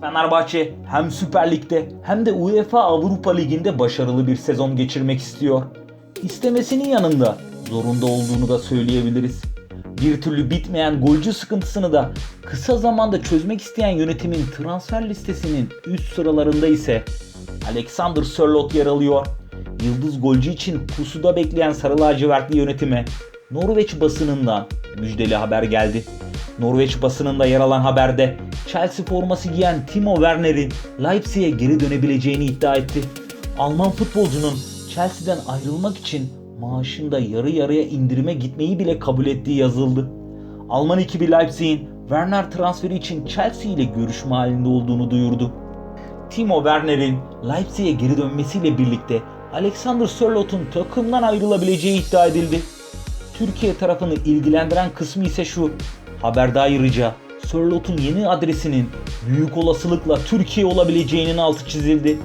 Fenerbahçe hem Süper Lig'de hem de UEFA Avrupa Ligi'nde başarılı bir sezon geçirmek istiyor. İstemesinin yanında zorunda olduğunu da söyleyebiliriz. Bir türlü bitmeyen golcü sıkıntısını da kısa zamanda çözmek isteyen yönetimin transfer listesinin üst sıralarında ise Alexander Sörloth yer alıyor. Yıldız golcü için pusuda bekleyen sarı lacivertli yönetime Norveç basınından müjdeli haber geldi. Norveç basınında yer alan haberde Chelsea forması giyen Timo Werner'in Leipzig'e geri dönebileceğini iddia etti. Alman futbolcunun Chelsea'den ayrılmak için maaşında yarı yarıya indirime gitmeyi bile kabul ettiği yazıldı. Alman ekibi Leipzig'in Werner transferi için Chelsea ile görüşme halinde olduğunu duyurdu. Timo Werner'in Leipzig'e geri dönmesiyle birlikte Alexander Sörloth'un takımdan ayrılabileceği iddia edildi. Türkiye tarafını ilgilendiren kısmı ise şu. Haberde ayrıca Sörloth'un yeni adresinin büyük olasılıkla Türkiye olabileceğinin altı çizildi.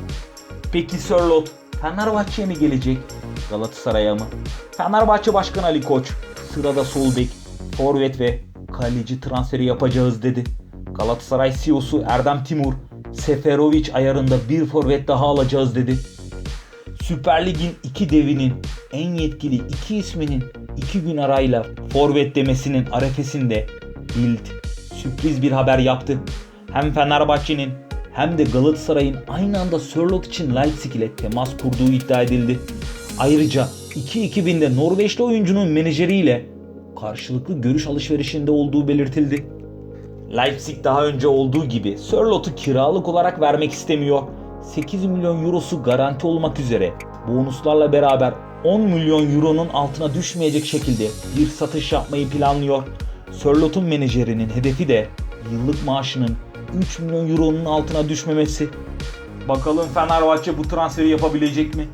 Peki Sörloth Fenerbahçe'ye mi gelecek? Galatasaray'a mı? Fenerbahçe Başkanı Ali Koç sırada sol bek, forvet ve kaleci transferi yapacağız dedi. Galatasaray CEO'su Erdem Timur Seferovic ayarında bir forvet daha alacağız dedi. Süper Lig'in iki devinin en yetkili iki isminin iki gün arayla forvet demesinin arefesinde Bild sürpriz bir haber yaptı. Hem Fenerbahçe'nin hem de Galatasaray'ın aynı anda Sörloth için Leipzig ile temas kurduğu iddia edildi. Ayrıca 2-2000'de Norveçli oyuncunun menajeriyle karşılıklı görüş alışverişinde olduğu belirtildi. Leipzig daha önce olduğu gibi Sörloth'u kiralık olarak vermek istemiyor. 8 milyon eurosu garanti olmak üzere bonuslarla beraber 10 milyon euronun altına düşmeyecek şekilde bir satış yapmayı planlıyor. Sörloth'un menajerinin hedefi de yıllık maaşının 3 milyon euronun altına düşmemesi. Bakalım Fenerbahçe bu transferi yapabilecek mi?